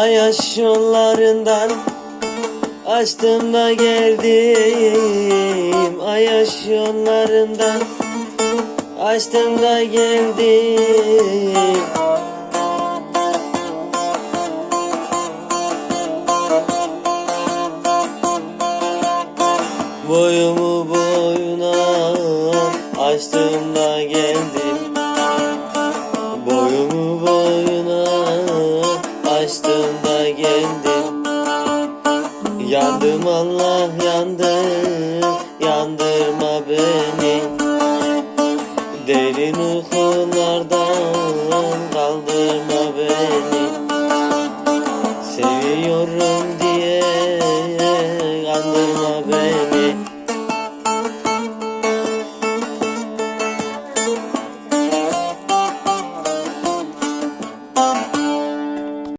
Ayaş yollarından Açtım da geldim. Ayaş yollarından Açtım da geldim. Boyumu boyuna açtım da geldim. Boyumu boyuna Kaçtım geldim. Yandım Allah yandım Yandırma beni. Derin uykulardan Kaldırma beni. Seviyorum diye Kandırma beni.